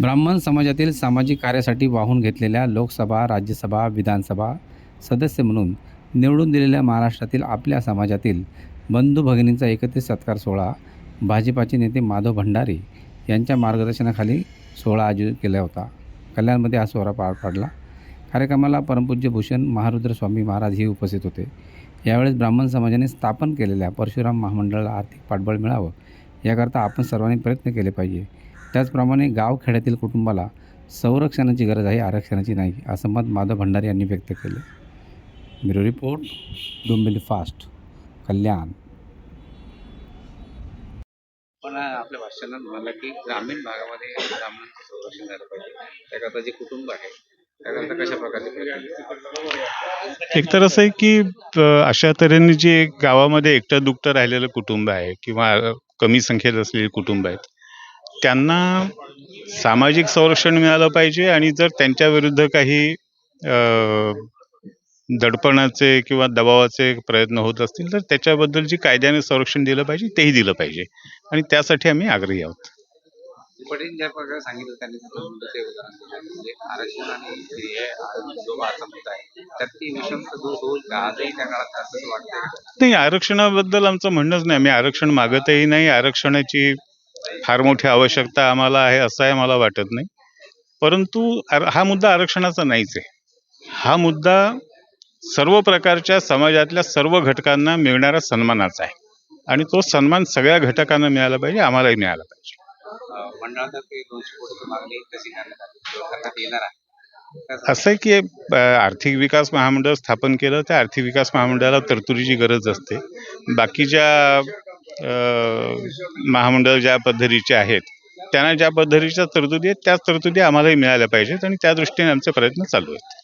ब्राह्मण समाजातील सामाजिक कार्यासाठी वाहून घेतलेल्या लोकसभा राज्यसभा विधानसभा सदस्य म्हणून निवडून दिलेल्या महाराष्ट्रातील आपल्या समाजातील बंधू भगिनींचा एकत्रित सत्कार सोहळा भाजपाचे नेते माधव भंडारी यांच्या मार्गदर्शनाखाली सोहळा आयोजित केला होता. कल्याणमध्ये हा सोहळा पार पडला. कार्यक्रमाला परमपूज्य भूषण महारुद्र स्वामी महाराज हे उपस्थित होते. यावेळेस ब्राह्मण समाजाने स्थापन केलेल्या परशुराम महामंडळाला आर्थिक पाठबळ मिळावं याकरता आपण सर्वांनी प्रयत्न केले पाहिजे. त्याचप्रमाणे गावखेड्यातील कुटुंबाला संरक्षणाची गरज आहे आरक्षणाची नाही असं मत माधव भंडारी यांनी व्यक्त केले. Bureau report Dombivli fast Kalyan. पण आपल्या भाषणात म्हणाला की ग्रामीण भागामध्ये ब्राह्मणांचं संरक्षण झालं पाहिजे. त्याकरता जे कुटुंब आहे त्याकरता कशा प्रकारचे एक तर असं आहे की अशा तऱ्हेने जे गावामध्ये एकटं दुकटं राहिलेलं कुटुंब आहे किंवा कमी संख्येत असलेली कुटुंब आहेत त्यांना सामाजिक संरक्षण मिळालं पाहिजे आणि जर त्यांच्या विरुद्ध काही दडपणाचे किंवा दबावाचे प्रयत्न होत असतील तर त्याच्याबद्दल जी कायद्याने संरक्षण दिलं पाहिजे तेही दिलं पाहिजे. आणि त्यासाठी आम्ही आग्रही आहोत. पटेल ज्या प्रकारे सांगितलं त्यांनी दोन मुद्दे उदाहरण दिले म्हणजे आरक्षण आणि हे जो भारतात मुद्दा आहे त्यात ती विषम दूर होईल का आजही त्या काळात असं वाटतं नाही आरक्षणाबद्दल आमचं म्हणणंच नाही. आम्ही आरक्षण मागतही नाही. आरक्षणाची फार मोठी आवश्यकता आम्हाला आहे असं आहे मला वाटत नाही. परंतु हा मुद्दा आरक्षणाचा नाहीच आहे. हा मुद्दा सर्व प्रकारच्या समाजातल्या सर्व घटकांना मिळणारा सन्मानाचा आहे. आणि तो सन्मान सगळ्या घटकांना मिळाला पाहिजे आम्हालाही मिळाला पाहिजे. असं आहे की आर्थिक विकास महामंडळ स्थापन केलं त्या आर्थिक विकास महामंडळाला तरतुदीची गरज असते. बाकीच्या महामंडळ ज्या पद्धतीचे आहेत त्यांना ज्या पद्धतीच्या तरतुदी आहेत त्याच तरतुदी आम्हालाही मिळाल्या पाहिजेत आणि त्या दृष्टीने आमचे प्रयत्न चालू आहेत.